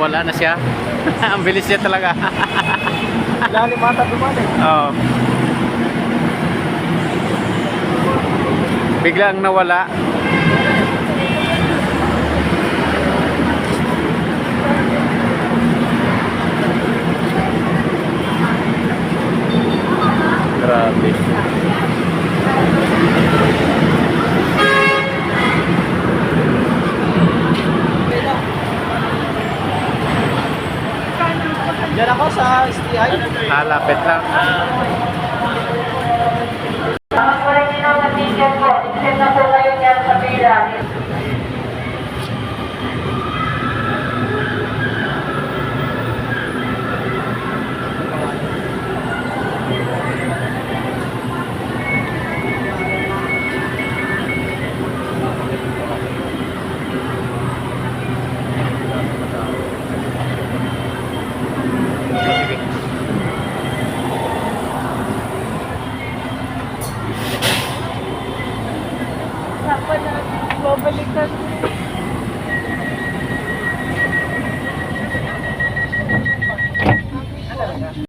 nawala na siya. Ang bilis niya talaga. Lalim mata dumali. Oo. Biglang nawala. Grabe. Diyan ako sa STI. Nalapit lang. Mga Koreano na ticket po, exit na po kayo dyan sa pila. globally